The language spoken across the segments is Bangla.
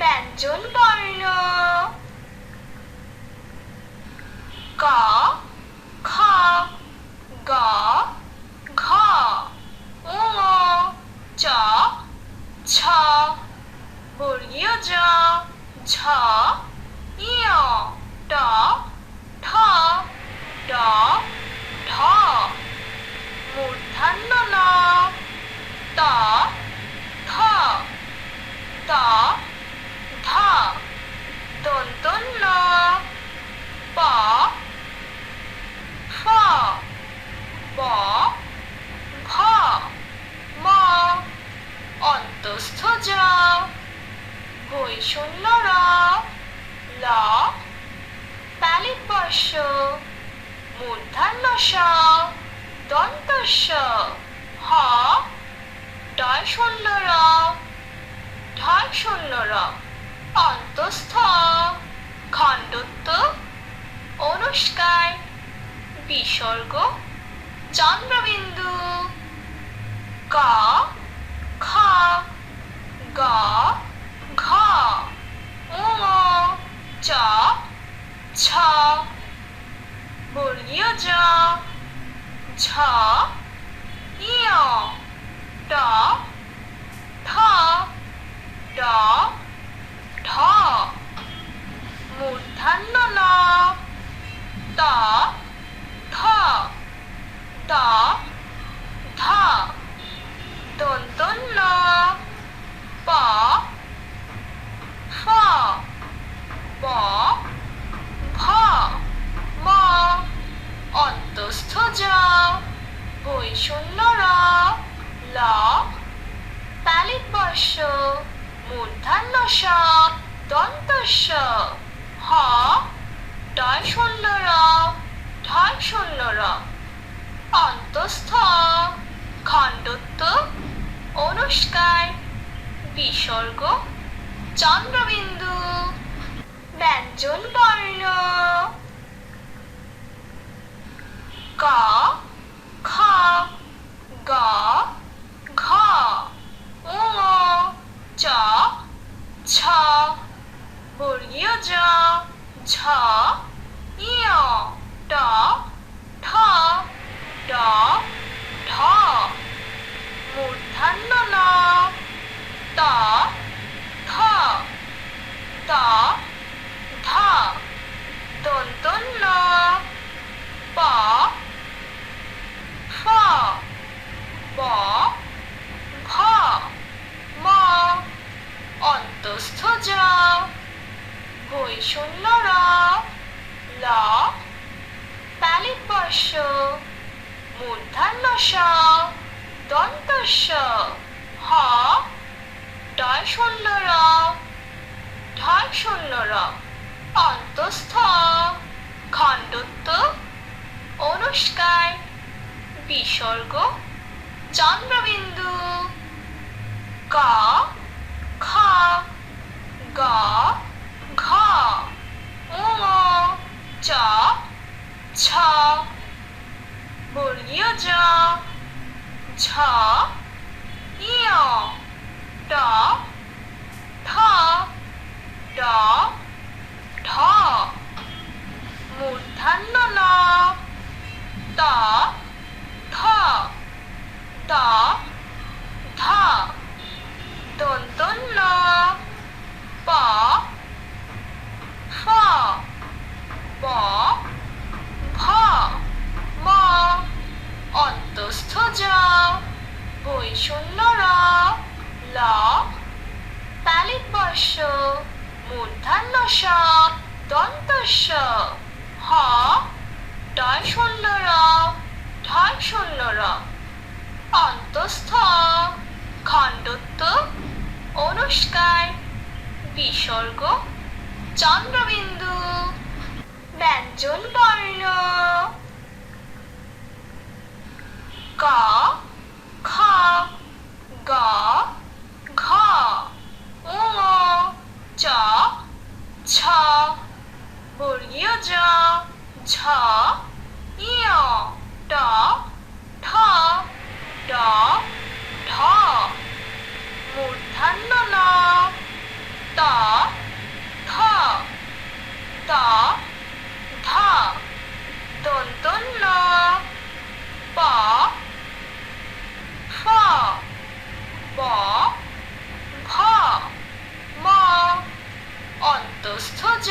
ব্যঞ্জন বর্ণ। ক, খ, গ, ঘ, ঙ, চ, ছ, বর্গীয় জ, ঝ ইয় ট, ঠ, ড, ঢ, মূর্ধন্য ন, ত, থ, ত ধ দন্তন্য প। ফ। ব। ভ ম। অন্তস্থ জ। বৈষণ্য র। ল। তালিত বর্ষ। মূর্ধান্য স। দন্তস্য হ। ডয় শূন্য র। ঢয় শূন্য র। অন্তস্থ। খণ্ডত্ব অনুষ্কার বিসর্গ, চন্দ্রবিন্দু। ক, খ, গ, ঘ, ঙ, চ, ছ, বর্গীয় জ, ঝ ইয় ট ঠ ড ঢ মূর্ধান্য ন ত থ ত ধ দন্তন্য প ফ ব ভ ম অন্তস্থ জ বৈষণ্য র ল তালিত বর্ষ স দন্তস্য হ ডয় শূন্য র ঢয় শূন্য র অন্তস্থ, খণ্ডত্ব অনুষ্কার বিসর্গ, চন্দ্রবিন্দু ব্যঞ্জন বর্ণ ক খ গ ঘ ঙ চ ছ বর্গীয় জ ঝ ইয় ট ঠ ড ঢ। মূর্ধান্য ন ত থ ধ দন্তন্য প ফ ব ভ ম অন্তস্থ জ বৈষণ্য র ল তালিত বর্ষ স দন্তস্য হ ডয় শূন্য র ঢয় শূন্য র অন্তস্থ, খণ্ডত্ব অনুষ্কার বিসর্গ, চন্দ্রবিন্দু, ক, খ, গ, ঘ, ঙ, চ, ছ বর্গীয় জ ঝ ইয় ট ঠ ড ঢ মূর্ধান্য ন ত থ ত ধ দন্তন্য প ফ ব ভ ম অন্তস্থ জ বৈষণ্য র ল তালিত বর্ষ স দন্তস্য হ ডয় শূন্য র ঢয় শূন্য র অন্তস্থ, খণ্ডত্ব অনুষ্কার বিসর্গ, চন্দ্রবিন্দু ব্যঞ্জন বর্ণ ক খ গ ঘ ঙ চ ছ বর্গীয় জ ঝ ইয় ট ঠ ড ঢ মূর্ধান্য ন ত ত থ ত ধ দন্ত ন প ফ ব ভ ম অন্তস্থ জ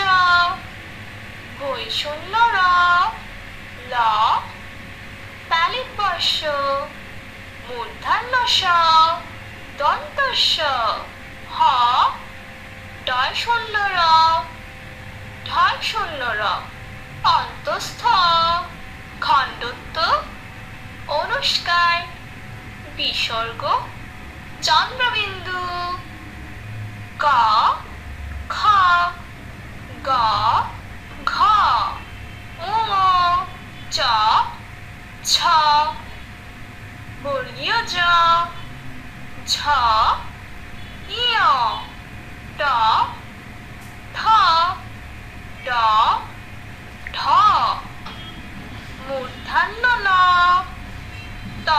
বৈষণ্য র ল তালিত বর্ষ মূর্ধান্য স দন্ত স হ ডয় শূন্য র ঢয় শূন্য র অন্তস্থ, খণ্ডত্ব অনুষ্কার বিসর্গ, চন্দ্রবিন্দু, ক, খ, গ, ঘ, ঙ, চ, ছ বর্গীয় জ ঝ ইয় ট থ ড ঢ মূর্ধান্য ন ত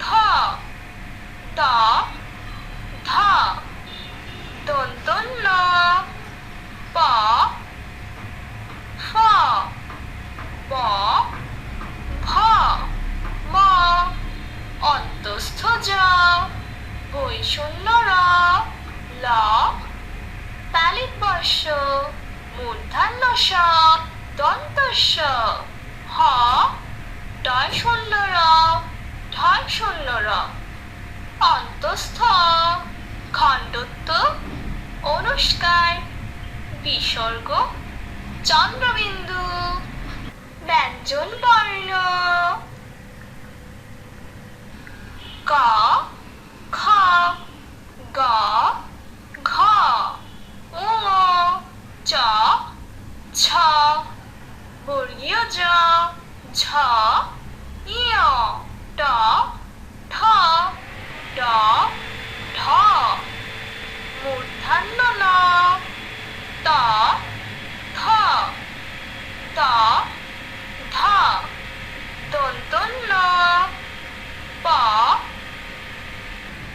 থ দ ধ দন্ত ন প ফ ব ভ ম অন্তস্থ জ বৈষণ্য র ল তালিত বর্ষ মূর্ধান্য স দন্ত স হ ডয় শূন্য র ঢয় শূন্য র অন্তস্থ, খণ্ডত্ব, অনুষ্কার, বিসর্গ, চন্দ্রবিন্দু, ব্যঞ্জন বর্ণ। ক, খ, গ, ঘ, ঙ, চ, ছ। বর্গীয় জ ঝ ইয় ট ঠ ড ঢ মূর্ধান্য ন ত থ ত ধ দন্ত ন প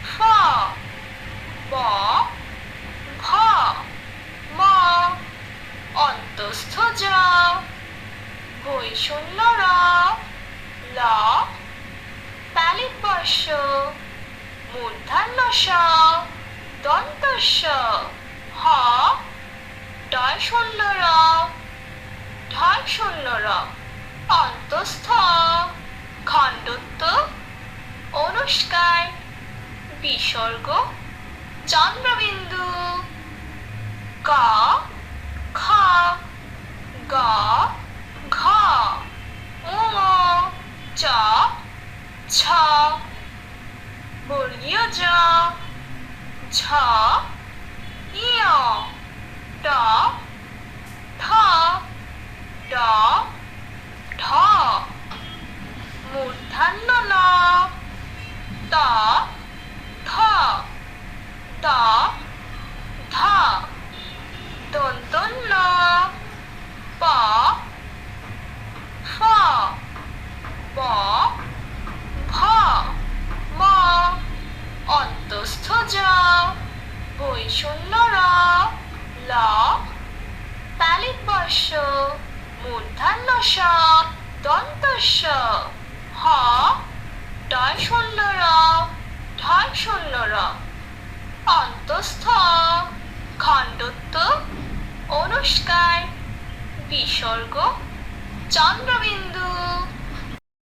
ফ ব ভ ম অন্তস্থ জ বৈষণ্য র ল তালিত বর্ষ মূর্ধান্য স দন্ত হ শূন্য র শূন্য র অন্তস্থ খণ্ডত্ব অনুষ্কার বিসর্গ, চন্দ্রবিন্দু, ক, খ, গ, ঘ ঙ চ, ছ, বর্গীয় জ ঝ ইয় ট থ ড ঢ মূর্ধান্য ন ত থ দ ধ দন্ত ন প ফ ব ভ ম অন্তস্থ জ বৈষণ্য র ল তালিত বর্ষ মূর্ধান্য স দন্ত স হ ডয় শূন্য র ঢয় শূন্য র অন্তস্থ খণ্ডত্ব অনুষ্কার বিসর্গ চন্দ্রবিন্দু।